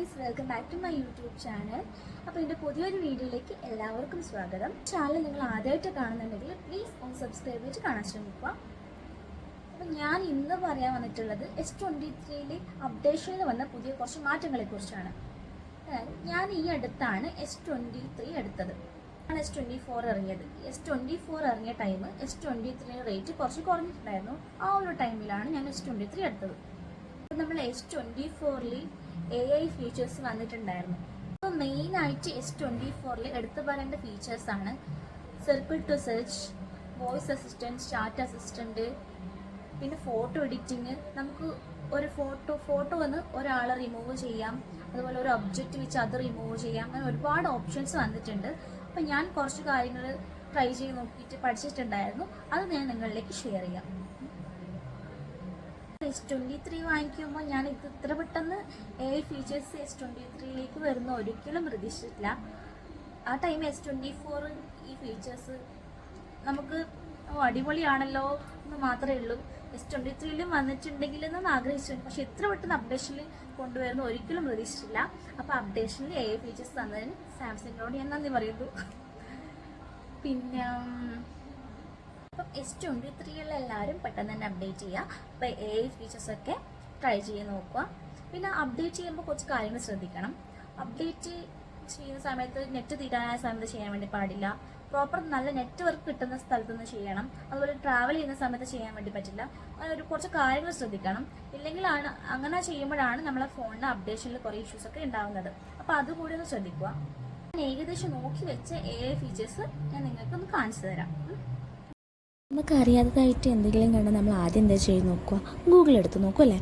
Guys welcome back to my YouTube channel അപ്പോൾ എന്റെ പുതിയൊരു വീഡിയോയിലേക്ക് എല്ലാവർക്കും സ്വാഗതം. ചാനൽ നിങ്ങൾ ആദ്യമായിട്ട് കാണുന്നുണ്ടെങ്കിൽ പ്ലീസ് ഒന്ന് സബ്സ്ക്രൈബ് ചെയ്ത് കാണാൻ ശ്രമിക്കുക. അപ്പോൾ ഞാൻ ഇന്ന് പറയാൻ വന്നിട്ടുള്ളത് എസ് ട്വന്റി ത്രീയിലെ അപ്ഡേഷനിൽ വന്ന പുതിയ കുറച്ച് മാറ്റങ്ങളെക്കുറിച്ചാണ് ഞാൻ ഈ അടുത്താണ് എസ് ട്വന്റി ത്രീ എടുത്തത്. ആണ് എസ് ട്വന്റി ഫോർ ഇറങ്ങിയത്. എസ് ട്വന്റി ഫോർ ഇറങ്ങിയ time S twenty three rate കുറച്ച് കുറഞ്ഞിട്ടുണ്ടായിരുന്നു. ആ ഒരു ടൈമിലാണ് ഞാൻ എസ് ട്വന്റി ത്രീ എടുത്തത് നമ്മൾ എസ് ട്വന്റി ഫോറിൽ എ ഐ ഫീച്ചേഴ്സ് വന്നിട്ടുണ്ടായിരുന്നു. അപ്പോൾ മെയിനായിട്ട് എസ് ട്വന്റി ഫോറിൽ എടുത്തു പറയേണ്ട ഫീച്ചേഴ്സാണ് circle to search voice assistant chat assistant പിന്നെ ഫോട്ടോ എഡിറ്റിങ് നമുക്ക് ഒരു ഫോട്ടോ ഫോട്ടോ വന്ന് ഒരാളെ റിമൂവ് ചെയ്യാം. അതുപോലെ ഒരു ഒബ്ജക്റ്റ് വെച്ച് അത് റിമൂവ് ചെയ്യാം. അങ്ങനെ ഒരുപാട് ഓപ്ഷൻസ് വന്നിട്ടുണ്ട്. അപ്പം ഞാൻ കുറച്ച് കാര്യങ്ങൾ ട്രൈ ചെയ്ത് നോക്കിയിട്ട് പഠിച്ചിട്ടുണ്ടായിരുന്നു. അത് ഞാൻ നിങ്ങളിലേക്ക് ഷെയർ ചെയ്യാം. എസ് ട്വന്റി ത്രീ വാങ്ങിക്കുമ്പോൾ ഞാൻ ഇത് ഇത്ര പെട്ടെന്ന് എ ഫീച്ചേഴ്സ് എസ് ട്വന്റി ത്രീയിലേക്ക് വരുന്ന ഒരിക്കലും പ്രതീക്ഷിച്ചിട്ടില്ല. ആ ടൈം എസ് ട്വന്റി ഫോർ ഈ ഫീച്ചേഴ്സ് നമുക്ക് അടിപൊളിയാണല്ലോ എന്ന് മാത്രമേ ഉള്ളൂ. എസ് ട്വന്റി ത്രീയിലും വന്നിട്ടുണ്ടെങ്കിൽ എന്ന് ആഗ്രഹിച്ചിട്ടുണ്ട്. പക്ഷെ ഇത്ര പെട്ടെന്ന് അപ്ഡേഷനിൽ കൊണ്ടുവരുന്ന ഒരിക്കലും പ്രതീക്ഷിച്ചില്ല അപ്പോൾ അപ്ഡേഷനിൽ എ ഫീച്ചേഴ്സ് തന്നതിന് സാംസങ്ങിനോട് ഞാൻ നന്ദി പറയുന്നു. പിന്നെ അപ്പം എസ് ട്വന്റി ത്രീയിലെ എല്ലാവരും പെട്ടെന്ന് തന്നെ അപ്ഡേറ്റ് ചെയ്യുക അപ്പോൾ എ ഐ ഫീച്ചേഴ്സൊക്കെ ട്രൈ ചെയ്ത് നോക്കുക. പിന്നെ അപ്ഡേറ്റ് ചെയ്യുമ്പോൾ കുറച്ച് കാര്യങ്ങൾ ശ്രദ്ധിക്കണം. അപ്ഡേറ്റ് ചെയ്യുന്ന സമയത്ത് നെറ്റ് തീരാനായ സമയത്ത് ചെയ്യാൻ വേണ്ടി പാടില്ല. പ്രോപ്പർ നല്ല നെറ്റ്വർക്ക് കിട്ടുന്ന സ്ഥലത്ത് നിന്ന് ചെയ്യണം. അതുപോലെ ട്രാവൽ ചെയ്യുന്ന സമയത്ത് ചെയ്യാൻ വേണ്ടി പറ്റില്ല. അങ്ങനെ ഒരു കുറച്ച് കാര്യങ്ങൾ ശ്രദ്ധിക്കണം. ഇല്ലെങ്കിലാണ് അങ്ങനെ ചെയ്യുമ്പോഴാണ് നമ്മളെ ഫോണിന് അപ്ഡേഷനിൽ കുറേ ഇഷ്യൂസ് ഒക്കെ ഉണ്ടാകുന്നത് അപ്പോൾ അതുകൂടി ഒന്ന് ശ്രദ്ധിക്കുക. ഏകദേശം നോക്കി വെച്ച് എ ഫീച്ചേഴ്സ് ഞാൻ നിങ്ങൾക്ക് ഒന്ന് കാണിച്ചു തരാം. നമുക്ക് അറിയാത്തതായിട്ട് എന്തെങ്കിലും കണ്ടാൽ നമ്മൾ ആദ്യം എന്താ ചെയ്ത് നോക്കുക? ഗൂഗിൾ എടുത്ത് നോക്കും അല്ലേ?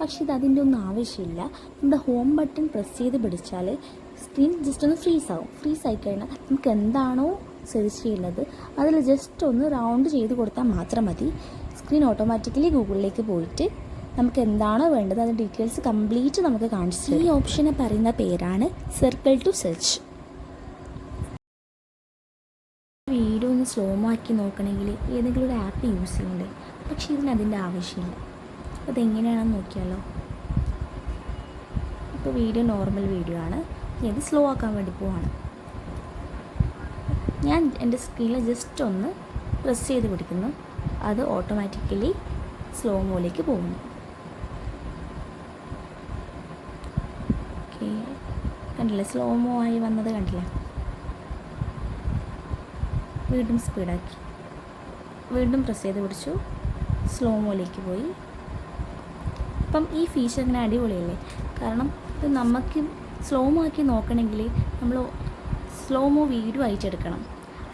പക്ഷേ ഇത് അതിന്റെ ഒന്നും ആവശ്യമില്ല. നമ്മുടെ ഹോം ബട്ടൺ പ്രസ് ചെയ്ത് പിടിച്ചാൽ സ്ക്രീൻ ജസ്റ്റ് ഒന്ന് ഫ്രീസ് ആവും. ഫ്രീസ് ആയി കഴിഞ്ഞാൽ നമുക്ക് എന്താണോ സെർച്ച് ചെയ്യുന്നത് അതിൽ ജസ്റ്റ് ഒന്ന് റൗണ്ട് ചെയ്ത് കൊടുത്താൽ മാത്രം മതി. സ്ക്രീൻ ഓട്ടോമാറ്റിക്കലി ഗൂഗിളിലേക്ക് പോയിട്ട് നമുക്ക് എന്താണോ വേണ്ടത് അതിന്റെ ഡീറ്റെയിൽസ് കംപ്ലീറ്റ് നമുക്ക് കാണിച്ചു. ഈ ഓപ്ഷനെ പറയുന്ന പേരാണ് സർക്കിൾ ടു സെർച്ച് വീഡിയോ ഒന്ന് സ്ലോ ആക്കി നോക്കണമെങ്കിൽ ഏതെങ്കിലും ഒരു ആപ്പ് യൂസ് ചെയ്യുന്നുണ്ട് പക്ഷേ ഇതിന് അതിന്റെ ആവശ്യമില്ല. അപ്പോൾ അതെങ്ങനെയാണെന്ന് നോക്കിയാലോ? ഇപ്പോൾ വീഡിയോ നോർമൽ വീഡിയോ ആണ്. ഇത് സ്ലോ ആക്കാൻ വേണ്ടി പോവാണ്. ഞാൻ എന്റെ സ്ക്രീനിൽ ജസ്റ്റ് ഒന്ന് പ്രസ് ചെയ്ത് പിടിക്കുന്നു. അത് ഓട്ടോമാറ്റിക്കലി സ്ലോ മോയിലേക്ക് പോകുന്നു. കണ്ടില്ലേ? സ്ലോ മോ ആയി വന്നത് കണ്ടില്ലേ? വീണ്ടും സ്പീഡാക്കി. വീണ്ടും പ്രസ് ചെയ്ത് പിടിച്ചു. സ്ലോ മോയിലേക്ക് പോയി. അപ്പം ഈ ഫീച്ചർ ഇങ്ങനെ അടിപൊളിയല്ലേ? കാരണം ഇത് നമുക്ക് സ്ലോ മോ ആക്കി നോക്കണമെങ്കിൽ നമ്മൾ സ്ലോ മോ വീഡിയോ അയച്ചെടുക്കണം.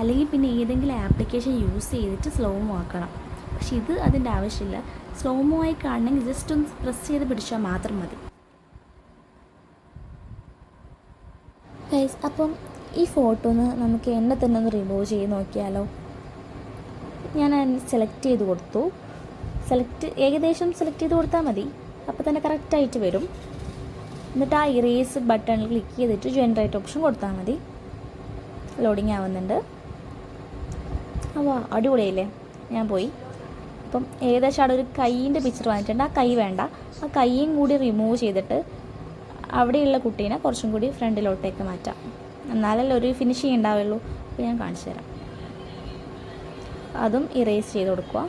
അല്ലെങ്കിൽ പിന്നെ ഏതെങ്കിലും ആപ്ലിക്കേഷൻ യൂസ് ചെയ്തിട്ട് സ്ലോ മോ ആക്കണം. പക്ഷെ ഇത് അതിന്റെ ആവശ്യമില്ല. സ്ലോ മോ ആയി കാണണമെങ്കിൽ ജസ്റ്റ് ഒന്ന് പ്രസ് ചെയ്ത് പിടിച്ചാൽ മാത്രം മതി. അപ്പം ഈ ഫോട്ടോന്ന് നമുക്ക് എന്നെ തന്നെ ഒന്ന് റിമൂവ് ചെയ്ത് നോക്കിയാലോ? ഞാൻ സെലക്ട് ചെയ്ത് കൊടുത്തു. സെലക്ട് ഏകദേശം സെലക്ട് ചെയ്ത് കൊടുത്താൽ മതി. അപ്പോൾ തന്നെ കറക്റ്റായിട്ട് വരും. എന്നിട്ട് ആ ഇറേസ് ബട്ടണിൽ ക്ലിക്ക് ചെയ്തിട്ട് ജനറേറ്റ് ഓപ്ഷൻ കൊടുത്താൽ മതി. ലോഡിങ് ആവുന്നുണ്ട്. അപ്പോൾ അടിപൊളിയല്ലേ? ഞാൻ പോയി. അപ്പം ഏകദേശം അവിടെ ഒരു കൈയിന്റെ പിക്ചർ വന്നിട്ടുണ്ട്. ആ കൈ വേണ്ട. ആ കൈയും കൂടി റിമൂവ് ചെയ്തിട്ട് അവിടെയുള്ള കുട്ടീനെ കുറച്ചും കൂടി ഫ്രണ്ടിലോട്ടേക്ക് മാറ്റാം. എന്നാലല്ലേ ഒരു ഫിനിഷിങ് ഉണ്ടാവുള്ളൂ. അപ്പോൾ ഞാൻ കാണിച്ചു തരാം. അതും ഇറേസ് ചെയ്ത് കൊടുക്കുക.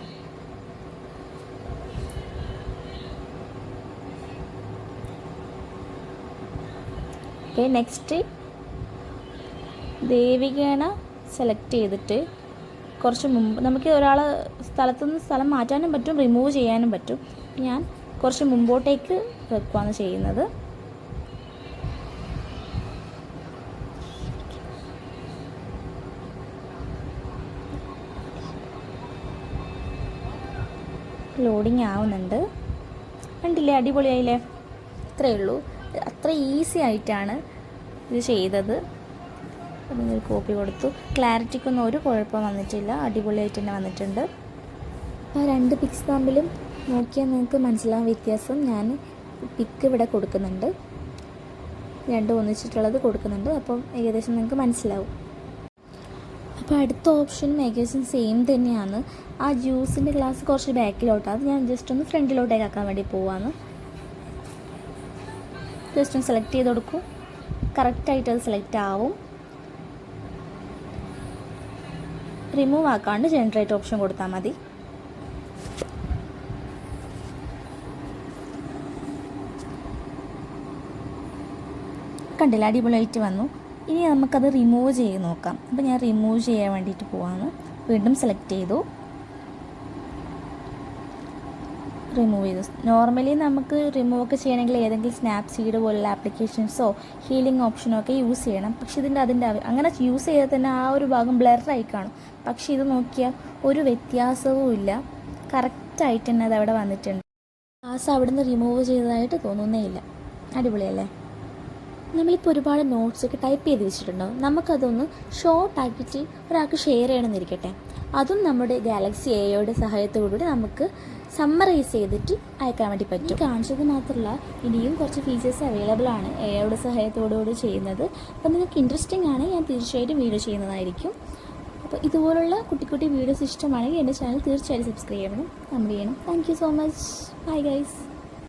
ഓക്കെ നെക്സ്റ്റ് ദേവികേണ സെലക്ട് ചെയ്തിട്ട് കുറച്ച് മുമ്പ് നമുക്ക് ഒരാൾ സ്ഥലത്തുനിന്ന് സ്ഥലം മാറ്റാനും പറ്റും റിമൂവ് ചെയ്യാനും പറ്റും. ഞാൻ കുറച്ച് മുമ്പോട്ടേക്ക് വെക്കുകയാണ് ചെയ്യുന്നത്. ലോഡിങ് ആവുന്നുണ്ട്. കണ്ടില്ലേ? അടിപൊളിയായില്ലേ? ഇത്രയേ ഉള്ളൂ. അത്ര ഈസി ആയിട്ടാണ് ഇത് ചെയ്തത്. അതിനൊരു കോപ്പി കൊടുത്തു. ക്ലാരിറ്റിക്കൊന്നും ഒരു കുഴപ്പം വന്നിട്ടില്ല. അടിപൊളിയായിട്ട് തന്നെ വന്നിട്ടുണ്ട്. ആ രണ്ട് പിക്സ് തമ്മിലും നോക്കിയാൽ നിങ്ങൾക്ക് മനസ്സിലാവും വ്യത്യാസം. ഞാൻ പിക്ക് ഇവിടെ കൊടുക്കുന്നുണ്ട്. രണ്ടും ഒന്നിച്ചിട്ടുള്ളത് കൊടുക്കുന്നുണ്ട്. അപ്പം ഏകദേശം നിങ്ങൾക്ക് മനസ്സിലാവും. അപ്പോൾ അടുത്ത ഓപ്ഷനും ഏകദേശം സെയിം തന്നെയാണ്. ആ ജ്യൂസിന്റെ ഗ്ലാസ് കുറച്ച് ബാക്കിലോട്ടാണ് അത് ഞാൻ ജസ്റ്റ് ഒന്ന് ഫ്രണ്ടിലോട്ടേക്ക് ആക്കാൻ വേണ്ടി പോവാണ്. ജസ്റ്റ് ഒന്ന് സെലക്ട് ചെയ്ത് കൊടുക്കും. കറക്റ്റായിട്ട് അത് സെലക്ട് ആവും. റിമൂവ് ആക്കാണ്ട് ജനറേറ്റ് ഓപ്ഷൻ കൊടുത്താൽ മതി. കണ്ടില്ല? അടിപൊളിയായിട്ട് വന്നു. ഇനി നമുക്കത് റിമൂവ് ചെയ്ത് നോക്കാം. അപ്പോൾ ഞാൻ റിമൂവ് ചെയ്യാൻ വേണ്ടിയിട്ട് പോവാണ്. വീണ്ടും സെലക്ട് ചെയ്തു. റിമൂവ് ചെയ്തു. നോർമലി നമുക്ക് റിമൂവ് ഒക്കെ ചെയ്യണമെങ്കിൽ ഏതെങ്കിലും സ്നാപ് സീഡ് പോലുള്ള ആപ്ലിക്കേഷൻസോ ഹീലിംഗ് ഓപ്ഷനോ ഒക്കെ യൂസ് ചെയ്യണം. പക്ഷേ ഇതിന്റെ അതിന്റെ അങ്ങനെ യൂസ് ചെയ്താൽ തന്നെ ആ ഒരു ഭാഗം ബ്ലറായി കാണും. പക്ഷെ ഇത് നോക്കിയാൽ ഒരു വ്യത്യാസവും ഇല്ല. കറക്റ്റായിട്ട് തന്നെ അത് അവിടെ വന്നിട്ടുണ്ട്. ഗ്ലാസ് അവിടെ നിന്ന് റിമൂവ് ചെയ്തതായിട്ട് തോന്നുന്നേ ഇല്ല. അടിപൊളിയല്ലേ? നമ്മളിപ്പോൾ ഒരുപാട് നോട്ട്സൊക്കെ ടൈപ്പ് ചെയ്ത് വെച്ചിട്ടുണ്ടാവും നമുക്കതൊന്ന് ഷോർട്ട് ആക്കിയിട്ട് ഒരാൾക്ക് ഷെയർ ചെയ്യണമെന്നിരിക്കട്ടെ അതും നമ്മുടെ ഗാലക്സി എയോയുടെ സഹായത്തോടുകൂടി നമുക്ക് സമ്മറൈസ് ചെയ്തിട്ട് അയക്കാൻ വേണ്ടി പറ്റും. കാണിച്ചത് മാത്രമല്ല ഇനിയും കുറച്ച് ഫീച്ചേഴ്സ് അവൈലബിൾ ആണ് എയോയുടെ സഹായത്തോടുകൂടി ചെയ്യുന്നത്. അപ്പോൾ നിങ്ങൾക്ക് ഇൻട്രസ്റ്റിംഗ് ആണ് ഞാൻ തീർച്ചയായിട്ടും വീഡിയോ ചെയ്യുന്നതായിരിക്കും. അപ്പോൾ ഇതുപോലുള്ള കുട്ടിക്കുട്ടി കുട്ടി വീഡിയോസ് ഇഷ്ടമാണെങ്കിൽ എന്റെ ചാനൽ തീർച്ചയായിട്ടും സബ്സ്ക്രൈബ് ചെയ്യണം. കമന്റ് ചെയ്യണം thank so much bye guys